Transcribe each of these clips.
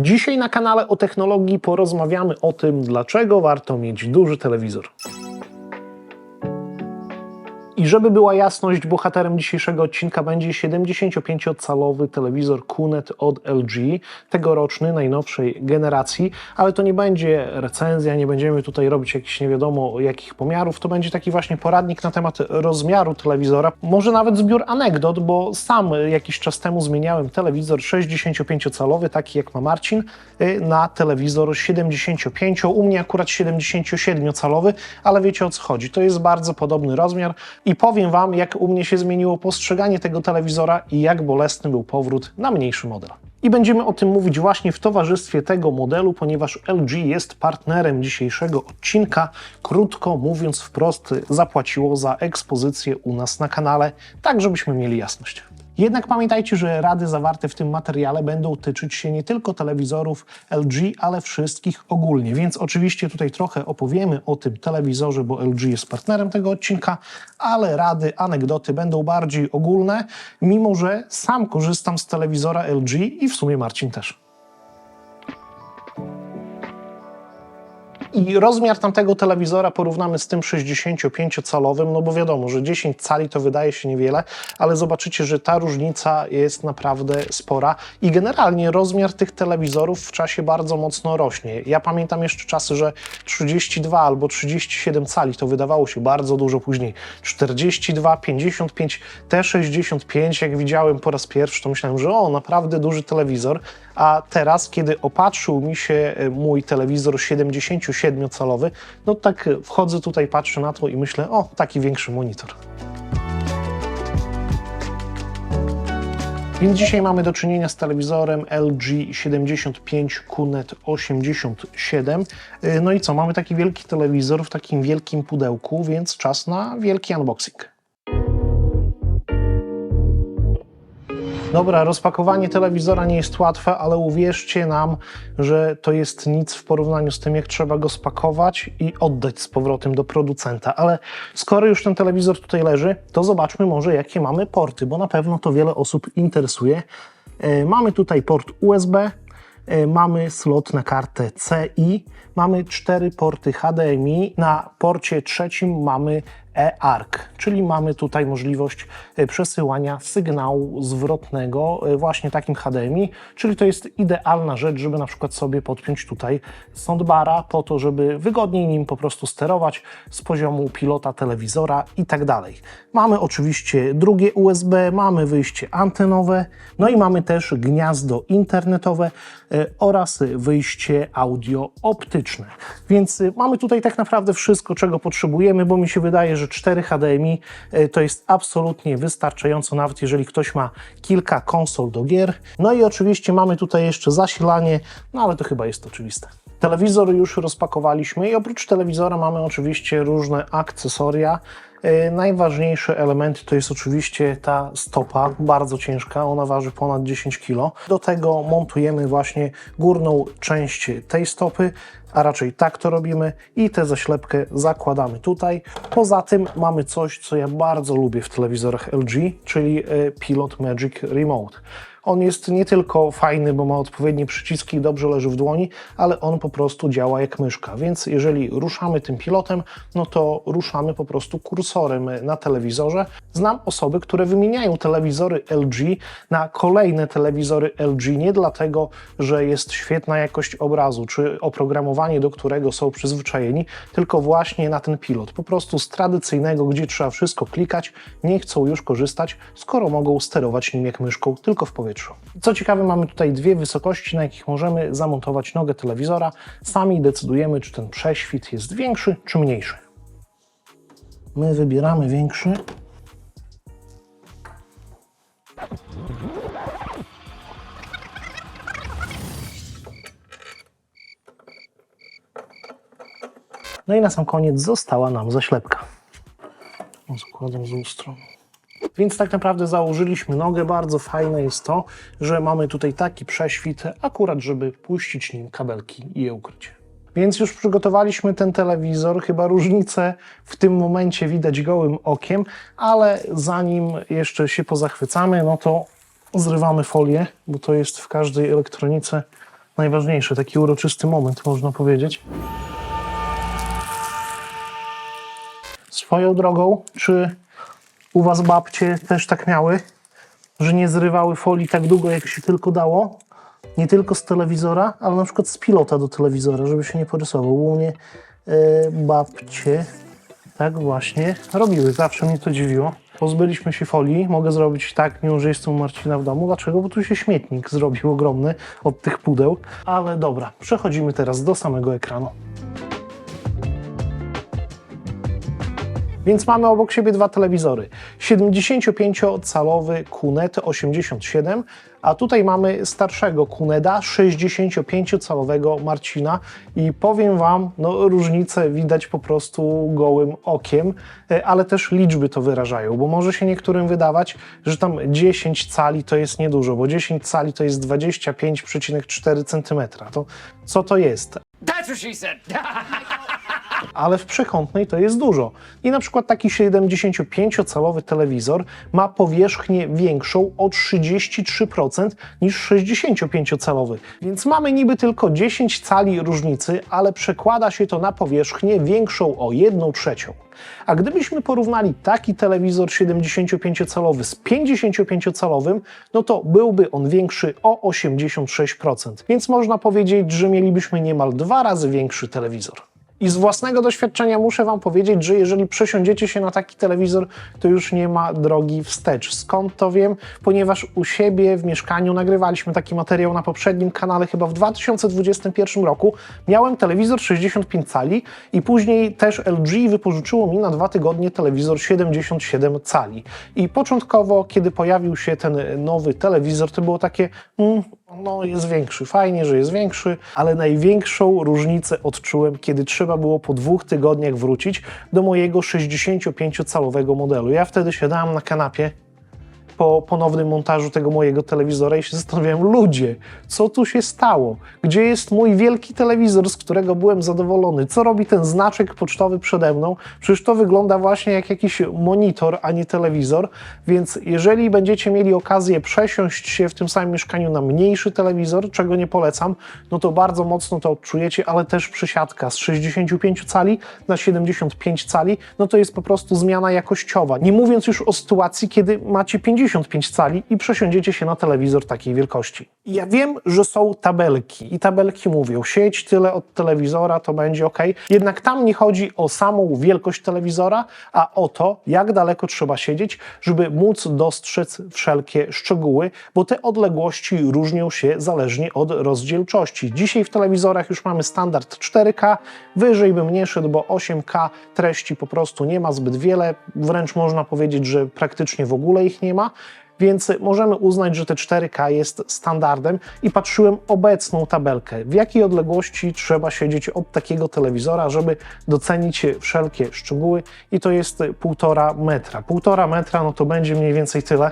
Dzisiaj na kanale o technologii porozmawiamy o tym, dlaczego warto mieć duży telewizor. I żeby była jasność, bohaterem dzisiejszego odcinka będzie 75-calowy telewizor QNET od LG, tegoroczny, najnowszej generacji, ale to nie będzie recenzja, nie będziemy tutaj robić jakichś nie wiadomo jakich pomiarów, to będzie taki właśnie poradnik na temat rozmiaru telewizora, może nawet zbiór anegdot, bo sam jakiś czas temu zmieniałem telewizor 65-calowy, taki jak ma Marcin, y, na telewizor 75, u mnie akurat 77-calowy, ale wiecie o co chodzi, to jest bardzo podobny rozmiar i powiem Wam, jak u mnie się zmieniło postrzeganie tego telewizora i jak bolesny był powrót na mniejszy model. I będziemy o tym mówić właśnie w towarzystwie tego modelu, ponieważ LG jest partnerem dzisiejszego odcinka. Krótko mówiąc wprost, zapłaciło za ekspozycję u nas na kanale, tak żebyśmy mieli jasność. Jednak pamiętajcie, że rady zawarte w tym materiale będą tyczyć się nie tylko telewizorów LG, ale wszystkich ogólnie. Więc oczywiście tutaj trochę opowiemy o tym telewizorze, bo LG jest partnerem tego odcinka, ale rady, anegdoty będą bardziej ogólne, mimo że sam korzystam z telewizora LG i w sumie Marcin też. I rozmiar tamtego telewizora porównamy z tym 65-calowym, no bo wiadomo, że 10 cali to wydaje się niewiele, ale zobaczycie, że ta różnica jest naprawdę spora i generalnie rozmiar tych telewizorów w czasie bardzo mocno rośnie. Ja pamiętam jeszcze czasy, że 32 albo 37 cali to wydawało się bardzo dużo później. 42, 55, T65, jak widziałem po raz pierwszy, to myślałem, że o, naprawdę duży telewizor, a teraz, kiedy opatrzył mi się e, mój telewizor 77-calowy, no tak wchodzę tutaj, patrzę na to i myślę, o, taki większy monitor. Więc dzisiaj mamy do czynienia z telewizorem LG 75 QNET 87. Yy, No i co, mamy taki wielki telewizor w takim wielkim pudełku, więc czas na wielki unboxing. Dobra, rozpakowanie telewizora nie jest łatwe, ale uwierzcie nam, że to jest nic w porównaniu z tym, jak trzeba go spakować i oddać z powrotem do producenta. Ale skoro już ten telewizor tutaj leży, to zobaczmy może, jakie mamy porty, bo na pewno to wiele osób interesuje. E, Mamy tutaj port USB, e, mamy slot na kartę CI, mamy cztery porty HDMI, na porcie trzecim mamy e-ARC, czyli mamy tutaj możliwość e, przesyłania sygnału zwrotnego e, właśnie takim HDMI, czyli to jest idealna rzecz, żeby na przykład sobie podpiąć tutaj soundbara po to, żeby wygodniej nim po prostu sterować z poziomu pilota telewizora i tak dalej. Mamy oczywiście drugie USB, mamy wyjście antenowe, no i mamy też gniazdo internetowe oraz wyjście audio optyczne. Więc e, mamy tutaj tak naprawdę wszystko, czego potrzebujemy, bo mi się wydaje, że 4 HDMI e, to jest absolutnie wystarczająco, nawet jeżeli ktoś ma kilka konsol do gier. No i oczywiście mamy tutaj jeszcze zasilanie, no ale to chyba jest oczywiste. Telewizor już rozpakowaliśmy i oprócz telewizora mamy oczywiście różne akcesoria. E, Najważniejsze elementy to jest oczywiście ta stopa, bardzo ciężka, ona waży ponad 10 kg. Do tego montujemy właśnie górną część tej stopy, a raczej tak to robimy i tę zaślepkę zakładamy tutaj. Poza tym mamy coś, co ja bardzo lubię w telewizorach LG, czyli e, Pilot Magic Remote. On jest nie tylko fajny, bo ma odpowiednie przyciski i dobrze leży w dłoni, ale on po prostu działa jak myszka. Więc jeżeli ruszamy tym pilotem, no to ruszamy po prostu kursorem na telewizorze. Znam osoby, które wymieniają telewizory LG na kolejne telewizory LG nie dlatego, że jest świetna jakość obrazu czy oprogramowanie, do którego są przyzwyczajeni, tylko właśnie na ten pilot. Po prostu z tradycyjnego, gdzie trzeba wszystko klikać, nie chcą już korzystać, skoro mogą sterować nim jak myszką, tylko w powietrzu. Co ciekawe, mamy tutaj dwie wysokości, na jakich możemy zamontować nogę telewizora. Sami decydujemy, czy ten prześwit jest większy, czy mniejszy. My wybieramy większy. No i na sam koniec została nam zaślepka. Zakładam z lustrą. Więc tak naprawdę założyliśmy nogę. Bardzo fajne jest to, że mamy tutaj taki prześwit, akurat żeby puścić nim kabelki i je ukryć. Więc już przygotowaliśmy ten telewizor. Chyba różnicę w tym momencie widać gołym okiem, ale zanim jeszcze się pozachwycamy, no to zrywamy folię, bo to jest w każdej elektronice najważniejszy, taki uroczysty moment, można powiedzieć. Swoją drogą, czy u was babcie też tak miały, że nie zrywały folii tak długo, jak się tylko dało? Nie tylko z telewizora, ale na przykład z pilota do telewizora, żeby się nie porysował. U mnie e, babcie tak właśnie robiły. Zawsze mnie to dziwiło. Pozbyliśmy się folii. Mogę zrobić tak, mimo że jestem u Marcina w domu. Dlaczego? Bo tu się śmietnik zrobił ogromny od tych pudeł. Ale dobra, przechodzimy teraz do samego ekranu. Więc mamy obok siebie dwa telewizory. 75-calowy QNED 87, a tutaj mamy starszego QNEDa 65-calowego Marcina i powiem Wam, no różnicę widać po prostu gołym okiem, e, ale też liczby to wyrażają, bo może się niektórym wydawać, że tam 10 cali to jest niedużo, bo 10 cali to jest 25,4 cm. To co to jest? That's what she said. ale w przekątnej to jest dużo. I na przykład taki 75-calowy telewizor ma powierzchnię większą o 33% niż 65-calowy. Więc mamy niby tylko 10 cali różnicy, ale przekłada się to na powierzchnię większą o 1 trzecią. A gdybyśmy porównali taki telewizor 75-calowy z 55-calowym, no to byłby on większy o 86%. Więc można powiedzieć, że mielibyśmy niemal dwa razy większy telewizor. I z własnego doświadczenia muszę Wam powiedzieć, że jeżeli przesiądziecie się na taki telewizor, to już nie ma drogi wstecz. Skąd to wiem? Ponieważ u siebie w mieszkaniu nagrywaliśmy taki materiał na poprzednim kanale, chyba w 2021 roku. Miałem telewizor 65 cali i później też LG wypożyczyło mi na dwa tygodnie telewizor 77 cali. I początkowo, kiedy pojawił się ten nowy telewizor, to było takie, mm, no jest większy, fajnie, że jest większy, ale największą różnicę odczułem, kiedy trzeba było po dwóch tygodniach wrócić do mojego 65-calowego modelu. Ja wtedy siadałem na kanapie po ponownym montażu tego mojego telewizora i się zastanawiałem, ludzie, co tu się stało? Gdzie jest mój wielki telewizor, z którego byłem zadowolony? Co robi ten znaczek pocztowy przede mną? Przecież to wygląda właśnie jak jakiś monitor, a nie telewizor, więc jeżeli będziecie mieli okazję przesiąść się w tym samym mieszkaniu na mniejszy telewizor, czego nie polecam, no to bardzo mocno to odczujecie, ale też przysiadka z 65 cali na 75 cali, no to jest po prostu zmiana jakościowa. Nie mówiąc już o sytuacji, kiedy macie 55 cali i przesiądziecie się na telewizor takiej wielkości. Ja wiem, że są tabelki i tabelki mówią, sieć tyle od telewizora, to będzie ok. Jednak tam nie chodzi o samą wielkość telewizora, a o to, jak daleko trzeba siedzieć, żeby móc dostrzec wszelkie szczegóły, bo te odległości różnią się zależnie od rozdzielczości. Dzisiaj w telewizorach już mamy standard 4K, wyżej bym nie szedł, bo 8K treści po prostu nie ma zbyt wiele, wręcz można powiedzieć, że praktycznie w ogóle ich nie ma. Więc możemy uznać, że te 4K jest standardem i patrzyłem obecną tabelkę, w jakiej odległości trzeba siedzieć od takiego telewizora, żeby docenić wszelkie szczegóły? I to jest 1,5 metra. 1,5 metra no to będzie mniej więcej tyle,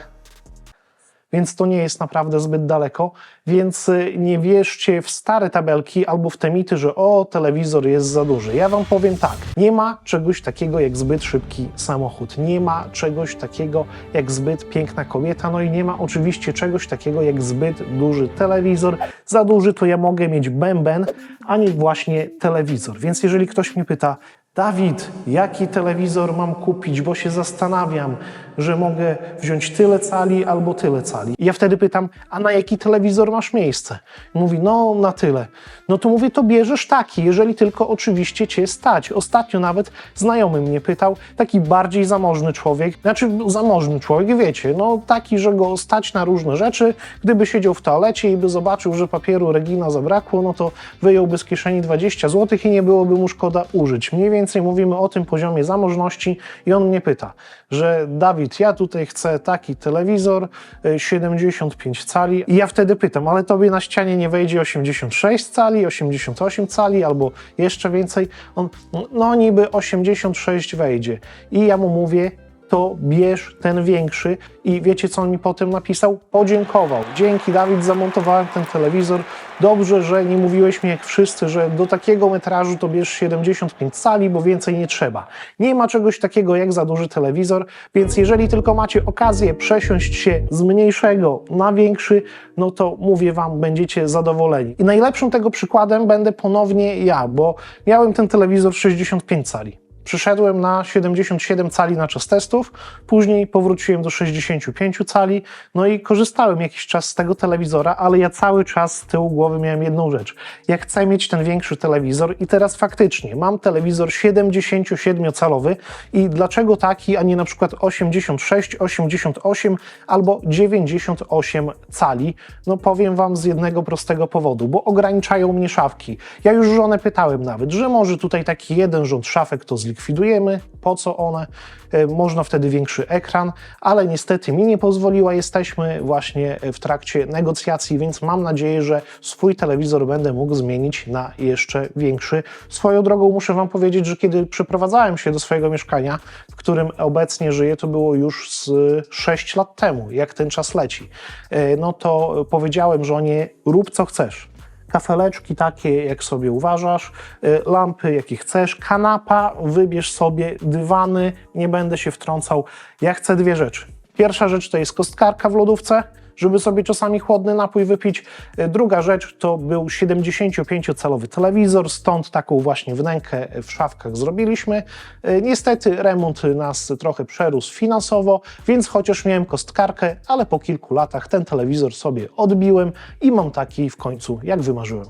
więc to nie jest naprawdę zbyt daleko, więc y, nie wierzcie w stare tabelki albo w te mity, że o, telewizor jest za duży. Ja Wam powiem tak, nie ma czegoś takiego jak zbyt szybki samochód, nie ma czegoś takiego jak zbyt piękna kobieta, no i nie ma oczywiście czegoś takiego jak zbyt duży telewizor. Za duży to ja mogę mieć bęben, a nie właśnie telewizor. Więc jeżeli ktoś mnie pyta, Dawid, jaki telewizor mam kupić, bo się zastanawiam, że mogę wziąć tyle cali albo tyle cali. I ja wtedy pytam, a na jaki telewizor masz miejsce? Mówi, no na tyle. No to mówię, to bierzesz taki, jeżeli tylko oczywiście cię stać. Ostatnio nawet znajomy mnie pytał, taki bardziej zamożny człowiek, znaczy zamożny człowiek, wiecie, no taki, że go stać na różne rzeczy, gdyby siedział w toalecie i by zobaczył, że papieru Regina zabrakło, no to wyjąłby z kieszeni 20 zł i nie byłoby mu szkoda użyć. Mniej więcej mówimy o tym poziomie zamożności i on mnie pyta, że Dawid, ja tutaj chcę taki telewizor, y, 75 cali i ja wtedy pytam, ale tobie na ścianie nie wejdzie 86 cali, 88 cali albo jeszcze więcej? On, no niby 86 wejdzie i ja mu mówię, to bierz ten większy. I wiecie, co on mi potem napisał? Podziękował. Dzięki, Dawid, zamontowałem ten telewizor. Dobrze, że nie mówiłeś mi jak wszyscy, że do takiego metrażu to bierz 75 cali, bo więcej nie trzeba. Nie ma czegoś takiego jak za duży telewizor, więc jeżeli tylko macie okazję przesiąść się z mniejszego na większy, no to mówię Wam, będziecie zadowoleni. I najlepszym tego przykładem będę ponownie ja, bo miałem ten telewizor 65 cali. Przyszedłem na 77 cali na czas testów, później powróciłem do 65 cali, no i korzystałem jakiś czas z tego telewizora, ale ja cały czas z tyłu głowy miałem jedną rzecz. Ja chcę mieć ten większy telewizor i teraz faktycznie mam telewizor 77-calowy i dlaczego taki, a nie na przykład 86, 88 albo 98 cali? No powiem Wam z jednego prostego powodu, bo ograniczają mnie szafki. Ja już żonę pytałem nawet, że może tutaj taki jeden rząd szafek to zlikwidujemy, po co one? E, Można wtedy większy ekran, ale niestety mi nie pozwoliła. Jesteśmy właśnie w trakcie negocjacji, więc mam nadzieję, że swój telewizor będę mógł zmienić na jeszcze większy. Swoją drogą muszę Wam powiedzieć, że kiedy przeprowadzałem się do swojego mieszkania, w którym obecnie żyję, to było już z 6 lat temu, jak ten czas leci, e, no to powiedziałem żonie, rób co chcesz kafeleczki takie, jak sobie uważasz, y, lampy, jakie chcesz, kanapa, wybierz sobie, dywany, nie będę się wtrącał. Ja chcę dwie rzeczy. Pierwsza rzecz to jest kostkarka w lodówce, żeby sobie czasami chłodny napój wypić. Y, Druga rzecz to był 75-calowy telewizor, stąd taką właśnie wnękę w szafkach zrobiliśmy. Y, Niestety remont nas trochę przerósł finansowo, więc chociaż miałem kostkarkę, ale po kilku latach ten telewizor sobie odbiłem i mam taki w końcu, jak wymarzyłem.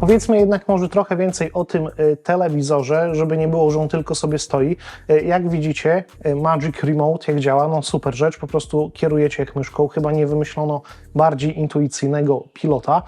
Powiedzmy jednak może trochę więcej o tym y, telewizorze, żeby nie było, że on tylko sobie stoi. Y, Jak widzicie, y, Magic Remote jak działa, no super rzecz, po prostu kierujecie jak myszką, chyba nie wymyślono bardziej intuicyjnego pilota,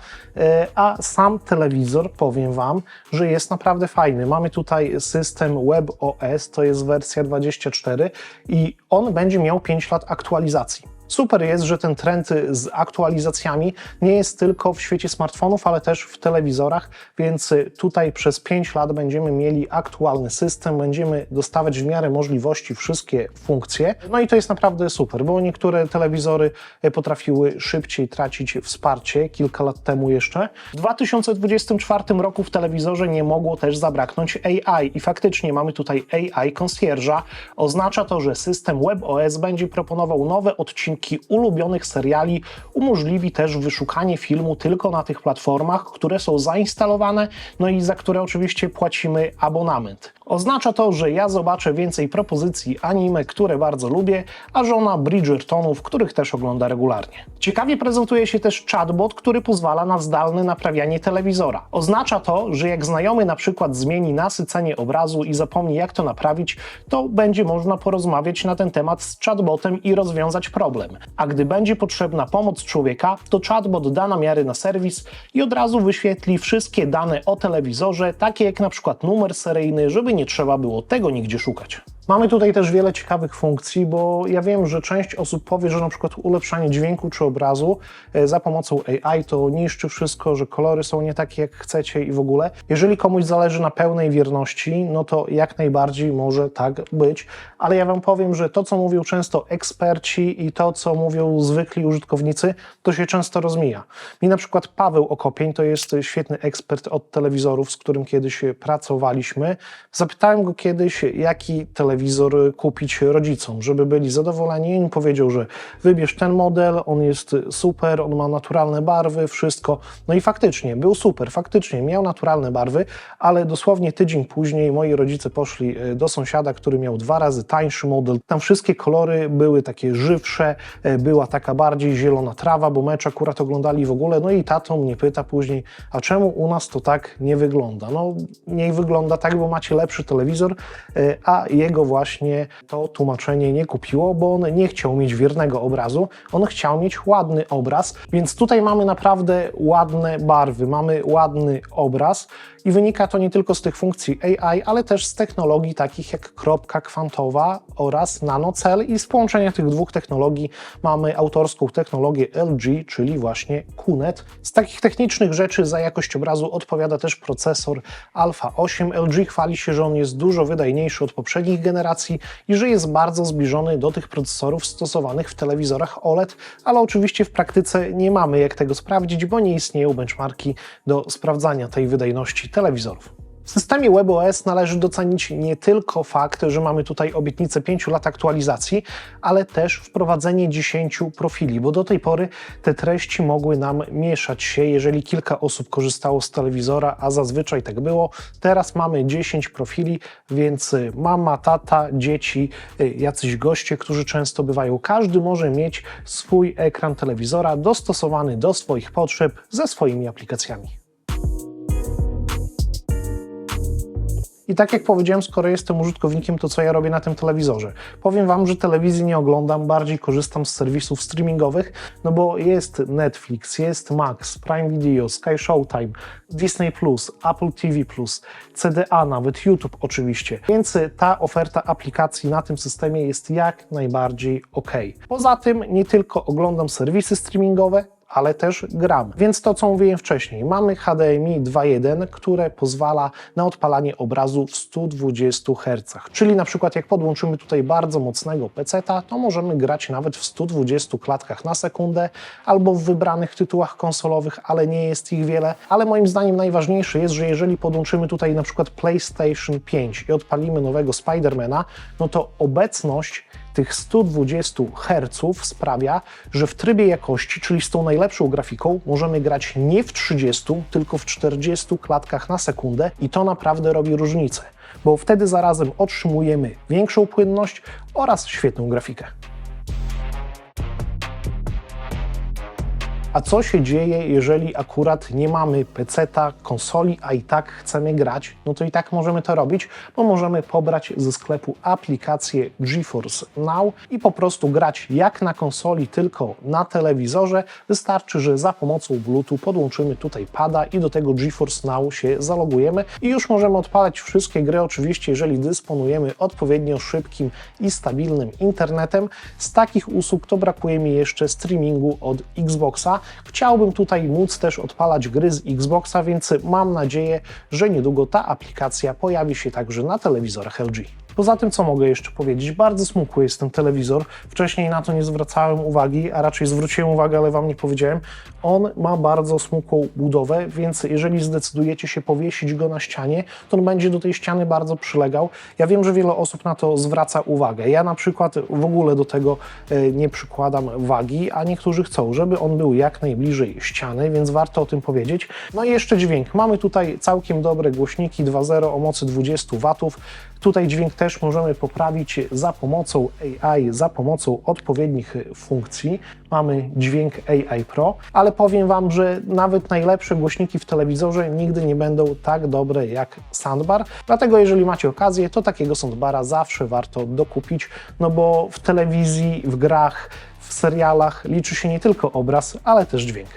a sam telewizor, powiem Wam, że jest naprawdę fajny. Mamy tutaj system WebOS, to jest wersja 24 i on będzie miał 5 lat aktualizacji. Super jest, że ten trend z aktualizacjami nie jest tylko w świecie smartfonów, ale też w telewizorach, więc tutaj przez 5 lat będziemy mieli aktualny system, będziemy dostawać w miarę możliwości wszystkie funkcje. No i to jest naprawdę super, bo niektóre telewizory potrafiły szybciej tracić wsparcie kilka lat temu jeszcze. W 2024 roku w telewizorze nie mogło też zabraknąć AI i faktycznie mamy tutaj AI Concierge'a. Oznacza to, że system WebOS będzie proponował nowe odcinki ulubionych seriali, umożliwi też wyszukanie filmu tylko na tych platformach, które są zainstalowane, no i za które oczywiście płacimy abonament. Oznacza to, że ja zobaczę więcej propozycji anime, które bardzo lubię, a żona Bridgertonów, których też ogląda regularnie. Ciekawie prezentuje się też chatbot, który pozwala na zdalne naprawianie telewizora. Oznacza to, że jak znajomy na przykład zmieni nasycenie obrazu i zapomni jak to naprawić, to będzie można porozmawiać na ten temat z chatbotem i rozwiązać problem. A gdy będzie potrzebna pomoc człowieka, to chatbot da namiary na serwis i od razu wyświetli wszystkie dane o telewizorze, takie jak na przykład numer seryjny, żeby nie trzeba było tego nigdzie szukać. Mamy tutaj też wiele ciekawych funkcji, bo ja wiem, że część osób powie, że na przykład ulepszanie dźwięku czy obrazu e, za pomocą AI to niszczy wszystko, że kolory są nie takie jak chcecie i w ogóle. Jeżeli komuś zależy na pełnej wierności, no to jak najbardziej może tak być, ale ja Wam powiem, że to, co mówią często eksperci i to, co mówią zwykli użytkownicy, to się często rozmija. Mi na przykład Paweł Okopień, to jest świetny ekspert od telewizorów, z którym kiedyś pracowaliśmy. Zapytałem go kiedyś, jaki telewizor kupić rodzicom, żeby byli zadowoleni. I on powiedział, że wybierz ten model, on jest super, on ma naturalne barwy, wszystko. No i faktycznie, był super, faktycznie miał naturalne barwy, ale dosłownie tydzień później moi rodzice poszli e, do sąsiada, który miał dwa razy tańszy model. Tam wszystkie kolory były takie żywsze, e, była taka bardziej zielona trawa, bo mecz akurat oglądali w ogóle. No i tato mnie pyta później, a czemu u nas to tak nie wygląda? No, niech wygląda tak, bo macie lepszy telewizor, e, a jego właśnie to tłumaczenie nie kupiło, bo on nie chciał mieć wiernego obrazu, on chciał mieć ładny obraz, więc tutaj mamy naprawdę ładne barwy, mamy ładny obraz i wynika to nie tylko z tych funkcji AI, ale też z technologii takich jak kropka kwantowa oraz nanocell i z połączenia tych dwóch technologii mamy autorską technologię LG, czyli właśnie QNET. Z takich technicznych rzeczy za jakość obrazu odpowiada też procesor Alpha 8. LG chwali się, że on jest dużo wydajniejszy od poprzednich generacji i że jest bardzo zbliżony do tych procesorów stosowanych w telewizorach OLED, ale oczywiście w praktyce nie mamy jak tego sprawdzić, bo nie istnieją benchmarki do sprawdzania tej wydajności telewizorów. W systemie WebOS należy docenić nie tylko fakt, że mamy tutaj obietnicę 5 lat aktualizacji, ale też wprowadzenie 10 profili, bo do tej pory te treści mogły nam mieszać się, jeżeli kilka osób korzystało z telewizora, a zazwyczaj tak było. Teraz mamy 10 profili, więc mama, tata, dzieci, y, jacyś goście, którzy często bywają. Każdy może mieć swój ekran telewizora dostosowany do swoich potrzeb ze swoimi aplikacjami. I tak jak powiedziałem, skoro jestem użytkownikiem, to co ja robię na tym telewizorze? Powiem Wam, że telewizji nie oglądam, bardziej korzystam z serwisów streamingowych, no bo jest Netflix, jest Max, Prime Video, Sky Showtime, Disney+, Apple TV+, CDA, nawet YouTube oczywiście. Więc ta oferta aplikacji na tym systemie jest jak najbardziej ok. Poza tym nie tylko oglądam serwisy streamingowe, ale też gram. Więc to, co mówiłem wcześniej, mamy HDMI 2.1, które pozwala na odpalanie obrazu w 120 Hz. Czyli na przykład jak podłączymy tutaj bardzo mocnego PC-ta, to możemy grać nawet w 120 klatkach na sekundę albo w wybranych tytułach konsolowych, ale nie jest ich wiele. Ale moim zdaniem najważniejsze jest, że jeżeli podłączymy tutaj na przykład PlayStation 5 i odpalimy nowego Spidermana, no to obecność tych 120 Hz sprawia, że w trybie jakości, czyli z tą najlepszą grafiką, możemy grać nie w 30, tylko w 40 klatkach na sekundę i to naprawdę robi różnicę, bo wtedy zarazem otrzymujemy większą płynność oraz świetną grafikę. A co się dzieje, jeżeli akurat nie mamy PC-ta, konsoli, a i tak chcemy grać? No to i tak możemy to robić, bo możemy pobrać ze sklepu aplikację GeForce Now i po prostu grać jak na konsoli, tylko na telewizorze. Wystarczy, że za pomocą Bluetooth podłączymy tutaj pada i do tego GeForce Now się zalogujemy i już możemy odpalać wszystkie gry, oczywiście jeżeli dysponujemy odpowiednio szybkim i stabilnym internetem. Z takich usług to brakuje mi jeszcze streamingu od Xboxa. Chciałbym tutaj móc też odpalać gry z Xboxa, więc mam nadzieję, że niedługo ta aplikacja pojawi się także na telewizorach LG. Poza tym, co mogę jeszcze powiedzieć, bardzo smukły jest ten telewizor. Wcześniej na to nie zwracałem uwagi, a raczej zwróciłem uwagę, ale Wam nie powiedziałem. On ma bardzo smukłą budowę, więc jeżeli zdecydujecie się powiesić go na ścianie, to on będzie do tej ściany bardzo przylegał. Ja wiem, że wiele osób na to zwraca uwagę. Ja na przykład w ogóle do tego e, nie przykładam wagi, a niektórzy chcą, żeby on był jak najbliżej ściany, więc warto o tym powiedzieć. No i jeszcze dźwięk. Mamy tutaj całkiem dobre głośniki 2.0 o mocy 20 W. Tutaj dźwięk też możemy poprawić za pomocą AI, za pomocą odpowiednich funkcji. Mamy dźwięk AI Pro, ale powiem Wam, że nawet najlepsze głośniki w telewizorze nigdy nie będą tak dobre jak soundbar. Dlatego jeżeli macie okazję, to takiego soundbara zawsze warto dokupić, no bo w telewizji, w grach, w serialach liczy się nie tylko obraz, ale też dźwięk.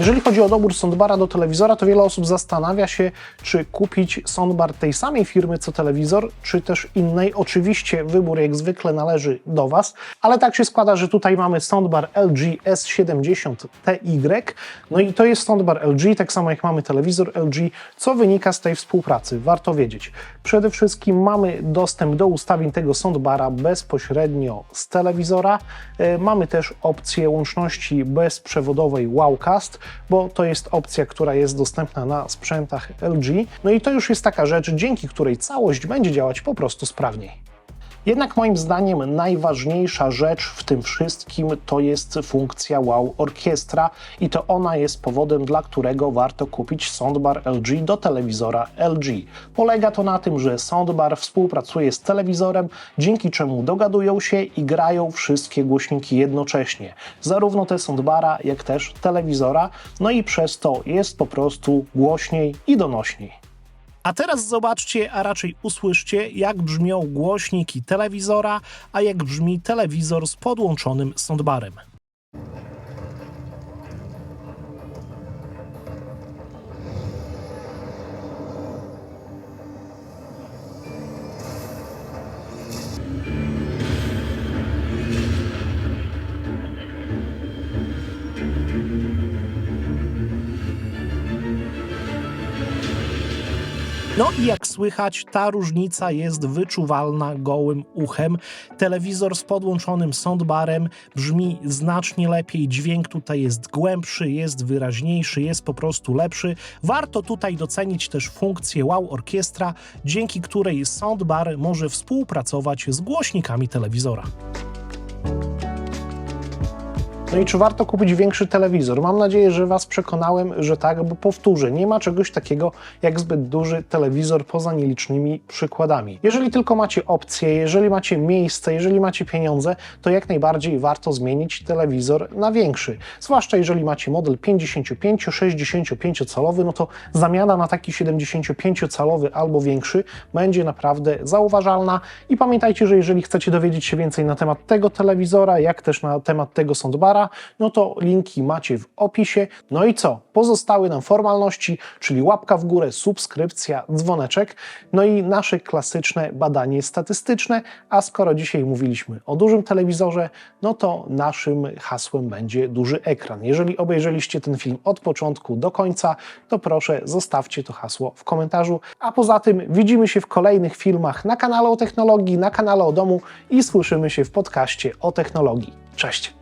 Jeżeli chodzi o dobór soundbara do telewizora, to wiele osób zastanawia się, czy kupić soundbar tej samej firmy co telewizor, czy też innej. Oczywiście wybór jak zwykle należy do Was, ale tak się składa, że tutaj mamy soundbar LG S70TY, no i to jest soundbar LG, tak samo jak mamy telewizor LG. Co wynika z tej współpracy? Warto wiedzieć. Przede wszystkim mamy dostęp do ustawień tego soundbara bezpośrednio z telewizora. E, Mamy też opcję łączności bezprzewodowej Wowcast, bo to jest opcja, która jest dostępna na sprzętach LG. No i to już jest taka rzecz, dzięki której całość będzie działać po prostu sprawniej. Jednak moim zdaniem najważniejsza rzecz w tym wszystkim to jest funkcja Wow Orkiestra i to ona jest powodem, dla którego warto kupić soundbar LG do telewizora LG. Polega to na tym, że soundbar współpracuje z telewizorem, dzięki czemu dogadują się i grają wszystkie głośniki jednocześnie. Zarówno te soundbara, jak też telewizora, no i przez to jest po prostu głośniej i donośniej. A teraz zobaczcie, a raczej usłyszcie, jak brzmią głośniki telewizora, a jak brzmi telewizor z podłączonym soundbarem. I jak słychać, ta różnica jest wyczuwalna gołym uchem. Telewizor z podłączonym soundbarem brzmi znacznie lepiej, dźwięk tutaj jest głębszy, jest wyraźniejszy, jest po prostu lepszy. Warto tutaj docenić też funkcję Wow Orkiestra, dzięki której soundbar może współpracować z głośnikami telewizora. No i czy warto kupić większy telewizor? Mam nadzieję, że Was przekonałem, że tak, bo powtórzę, nie ma czegoś takiego jak zbyt duży telewizor poza nielicznymi przykładami. Jeżeli tylko macie opcję, jeżeli macie miejsce, jeżeli macie pieniądze, to jak najbardziej warto zmienić telewizor na większy. Zwłaszcza jeżeli macie model 55-65 calowy, no to zamiana na taki 75 calowy albo większy będzie naprawdę zauważalna. I pamiętajcie, że jeżeli chcecie dowiedzieć się więcej na temat tego telewizora, jak też na temat tego soundbara, no to linki macie w opisie. No i co? Pozostały nam formalności, czyli łapka w górę, subskrypcja, dzwoneczek, no i nasze klasyczne badanie statystyczne. A skoro dzisiaj mówiliśmy o dużym telewizorze, no to naszym hasłem będzie duży ekran. Jeżeli obejrzeliście ten film od początku do końca, to proszę zostawcie to hasło w komentarzu. A poza tym widzimy się w kolejnych filmach na kanale o technologii, na kanale o domu i słyszymy się w podcaście o technologii. Cześć!